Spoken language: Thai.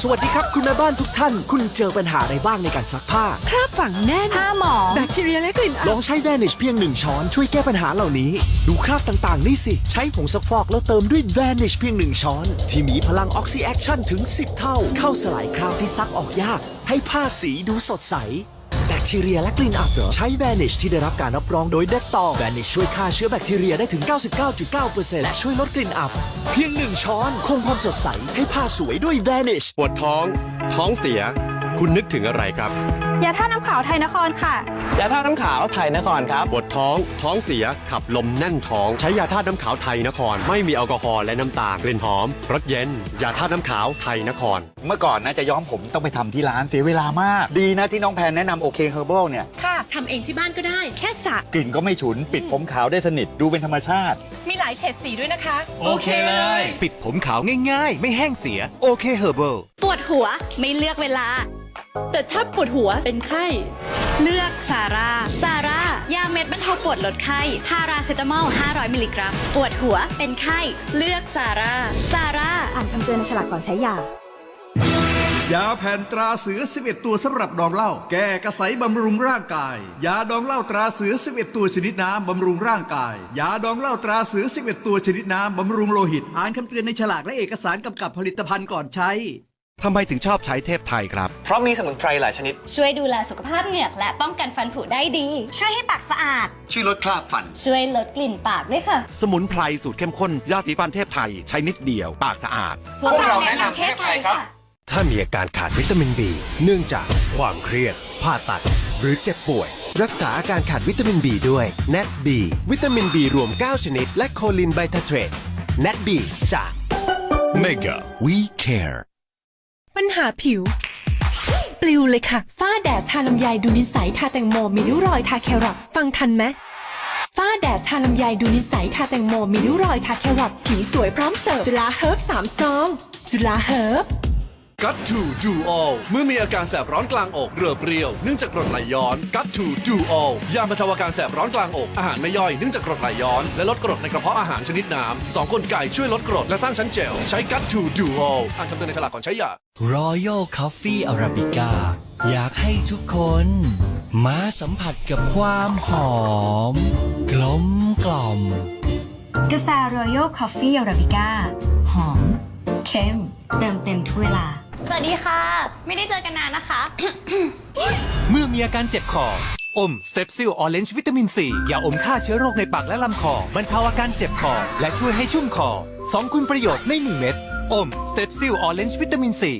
สวัสดีครับคุณแม่บ้านทุกท่าน คุณเจอปัญหาอะไรบ้างในการซักผ้า คราบฝังแน่นผ้าหมองแบคทีเรียและกลิ่นอัลบองใช้ Vanish เพียงหนึ่งช้อนช่วยแก้ปัญหาเหล่านี้ ดูคราบต่างๆ นี่สิ ใช้ผงซักฟอกแล้วเติมด้วย Vanish เพียงหนึ่งช้อน ที่มีพลังออกซิแอคชั่นถึง 10 เท่า เข้าสลายคราบที่ซักออกยาก ให้ผ้าสีดูสดใส แบคทีเรียและกลิ่นอับเหรอใช้ Vanish ที่ได้รับการรับรองโดย Dettol Vanish ช่วยฆ่าเชื้อแบคทีเรียได้ถึง 99.9%และช่วยลดกลิ่นอับ เพียงหนึ่งช้อนคงความสดใสให้ผ้าสวยด้วย Vanish ปวดท้อง ท้องเสีย คุณนึกถึงอะไรครับ ยาท่าน้ำขาวไทยนครค่ะ ยาท่าน้ำขาวไทยนครครับ ปวดท้อง ท้องเสีย ขับลมแน่นท้อง ใช้ยาธาตุน้ำขาวไทยนคร ไม่มีแอลกอฮอล์และน้ำตาล กลิ่นหอม รสเย็น ยาธาตุน้ำขาวไทยนคร เมื่อก่อนนะจะย้อมผมต้องไปทำที่ร้านเสียเวลามาก ดีนะที่น้องแพนแนะนำโอเคเฮอร์เบิลเนี่ย ค่ะ ทำเองที่บ้านก็ได้ แค่สระกลิ่นก็ไม่ฉุน ปิดผมขาวได้สนิท ดูเป็นธรรมชาติ มีหลายเฉดสีด้วยนะคะ โอเคเลย ปิดผมขาวง่าย ๆ ไม่แห้งเสีย โอเคเฮอร์เบิลปวดหัวไม่เลือกเวลา แต่ถ้าปวดหัวเป็นไข้ เลือกซาร่าซาร่ายาเม็ดบรรเทาปวดลดไข้พาราเซตามอล 500 มิลลิกรัม ปวดหัวเป็นไข้ เลือกซาร่าซาร่าอ่านคำเตือนในฉลากก่อนใช้ยายาแผ่นตราเสือ 11 ตัวสำหรับดองเหล้าแก้กระใสบำรุงร่างกาย ยาดองเหล้าตราเสือ 11 ตัวชนิดน้ำบำรุงร่างกาย ยาดองเหล้าตราเสือ 11 ตัวชนิดน้ำบำรุงโลหิต อ่านคำเตือนในฉลากและเอกสารกำกับผลิตภัณฑ์ก่อนใช้ ทำไมถึงชอบใช้เทพไทยครับ เพราะมีสมุนไพรหลายชนิด ช่วยดูแลสุขภาพเหงือกและป้องกันฟันผุได้ดี ช่วยให้ปากสะอาดชื่อลดคราบฟัน ช่วยลดกลิ่นปากด้วยค่ะ สมุนไพรสูตรเข้มข้น ยาสีฟันเทพไทย ใช้นิดเดียว ปากสะอาด พวกเราแนะนำเทพไทยค่ะถ้ามีอาการขาดวิตามิน B เนื่องจากความเครียด ผ่าตัด หรือเจ็บป่วย รักษาอาการขาดวิตามิน B ด้วย NAT B วิตามิน B รวม 9 ชนิด และโคลินไบทาเทรต NAT B จาก Mega We Care ปัญหาผิว ปลิวเลยค่ะ ฝ้าแดดทาลำไยดูนิสัยทาแตงโมมีริ้วรอยทาแครอทฟังทันไหมฝ้าแดดทาลำไยดูนิสัยทาแตงโมมีริ้วรอยทาแครอทผิวสวยพร้อมเสิร์ฟจุฬาเฮิร์บสามซองจุฬาเฮิร์บ กัตทูดูออลเมื่อมีอาการแสบร้อนกลางอกเรือเปรี้ยวเนื่องจากกรดไหลย้อนกัตทูดูออลยาบรรเทาอาการแสบร้อนกลางอกอาหารไม่ย่อยเนื่องจากกรดไหลย้อนและลดกรดในกระเพาะอาหารชนิดน้ำสองกลไกช่วยลดกรดและสร้างชั้นเจลใช้กัตทูดูออลอ่านคำเตือนในฉลากก่อนใช้ยา Royal Coffee Arabica อยากให้ทุกคน มาสัมผัสกับความหอม กลมกล่อม กาแฟ Royal Coffee Arabica หอม เข้ม เติมเต็มทุกเวลา สวัสดีค่ะ ไม่ได้เจอกันนานนะคะ เมื่อมีอาการเจ็บคอ อมสเตปซิลออเรนจ์วิตามินซียาอมฆ่าเชื้อโรคในปากและลำคอบรรเทาอาการเจ็บคอ และช่วยให้ชุ่มคอ 2 คุณประโยชน์ใน 1 เม็ด อมสเตปซิลออเรนจ์วิตามินซี